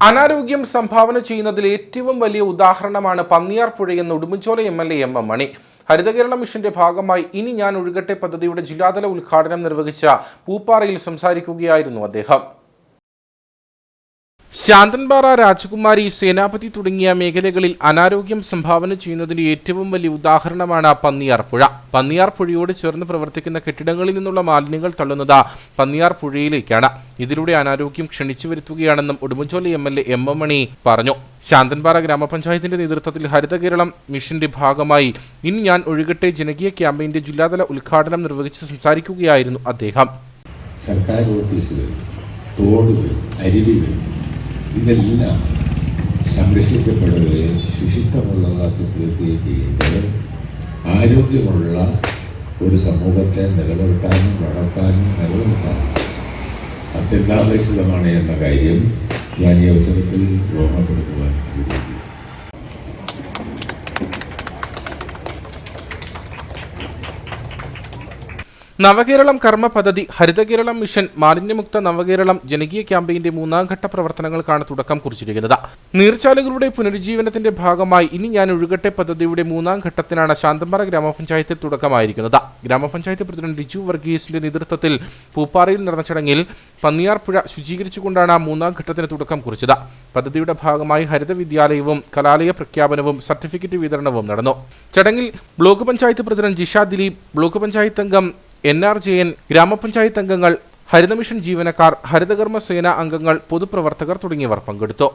അനാരോഗ്യം സംഭാവന ചെയ്യുന്നതിൽ ഏറ്റവും വലിയ ഉദാഹരണമാണ് Panniyar പുഴയെന്ന് Udumbanchola M L A M M Mani. Haritha Kerala മിഷന്റെ ഭാഗമായി ഇനി ഞാൻ ഒഴുകട്ടെ പദ്ധതിയുടെ ജില്ലാതല ഉദ്ഘാടനം നിർവഹിച്ച പൂപ്പാറയിൽ സംസാരിക്കുകയായിരുന്നു അദ്ദേഹം. ശാന്തൻപാറ രാജകുമാരി സേനാപതി തുടങ്ങിയ മേഖലകളിൽ അനാരോഗ്യം സംഭാവന ചെയ്യുന്നതിന്റെ ഏറ്റവും വലിയ ഉദാഹരണമാണ് പന്നിയാർ പുഴ. പന്നിയാർ പുഴയോട് ചേർന്ന് പ്രവർത്തിക്കുന്ന കെട്ടിടങ്ങളിൽ നിന്നുള്ള മാലിന്യങ്ങൾ തള്ളുന്നത് പന്നിയാർ പുഴയിലേക്കാണ്. ഇതിലൂടെ അനാരോഗ്യം ക്ഷണിച്ചു വരുത്തുകയാണെന്നും Udumbanchola M L A M M Mani പറഞ്ഞു. ശാന്തൻപാറ ഗ്രാമപഞ്ചായത്തിന്റെ നേതൃത്വത്തിൽ ഹരിത കേരളം മിഷന്റെ ഭാഗമായി ഇനി ഞാൻ ഒഴുകട്ടെ ജനകീയ ക്യാമ്പയിന്റെ ജില്ലാതല ഉദ്ഘാടനം നിർവഹിച്ച് സംസാരിക്കുകയായിരുന്നു അദ്ദേഹം. സർക്കാർ തോടുകൾ അരുവികൾ ഇതെല്ലാം സംരക്ഷിക്കപ്പെടുകയും ശുചിത്വമുള്ളതാക്കി തീർക്കുകയും ചെയ്യുമ്പോൾ ആരോഗ്യമുള്ള ഒരു സമൂഹത്തെ നിലനിർത്താനും വളർത്താനും നിലനിർത്താനും. അത്യന്താപേക്ഷിതമാണ് എന്ന കാര്യം ഞാൻ ഈ അവസരത്തിൽ ഓർമ്മപ്പെടുത്തുവാൻ ആഗ്രഹിക്കുന്നു നവകേരളം കർമ്മ പദ്ധതി ഹരിതകേരളം മിഷൻ മാലിന്യമുക്ത നവകേരളം ജനകീയ ക്യാമ്പയിന്റെ മൂന്നാം ഘട്ട പ്രവർത്തനങ്ങൾക്കാണ് തുടക്കം കുറിച്ചിരിക്കുന്നത്. നീർച്ചാലുകളുടെ പുനരുജ്ജീവനത്തിന്റെ ഭാഗമായി ഇനി ഞാൻ ഒഴുകട്ടെ പദ്ധതിയുടെ മൂന്നാം ഘട്ടത്തിനാണ് ശാന്തമ്പാറ ഗ്രാമപഞ്ചായത്തിൽ തുടക്കമായിരിക്കുന്നത്. ഗ്രാമപഞ്ചായത്ത് പ്രസിഡന്റ് രിജു വർഗീസിന്റെ നേതൃത്വത്തിൽ പൂപ്പാറയിൽ നടന്ന ചടങ്ങിൽ പന്നിയാർപ്പുഴ ശുചീകരിച്ചുകൊണ്ടാണ് മൂന്നാം ഘട്ടത്തിന് തുടക്കം കുറിച്ചത്. പദ്ധതിയുടെ ഭാഗമായി ഹരിത വിദ്യാലയവും കലാലയ പ്രഖ്യാപനവും സർട്ടിഫിക്കറ്റ് വിതരണവും നടന്നു. ചടങ്ങിൽ block panchayat president Jisha Dileep block panchayat അംഗം എൻ ആർ ജെ എൻ ഗ്രാമപഞ്ചായത്ത് അംഗങ്ങൾ ഹരിതമിഷൻ ജീവനക്കാർ ഹരിതകർമ്മ സേന അംഗങ്ങൾ പൊതുപ്രവർത്തകർ തുടങ്ങിയവർ പങ്കെടുത്തു.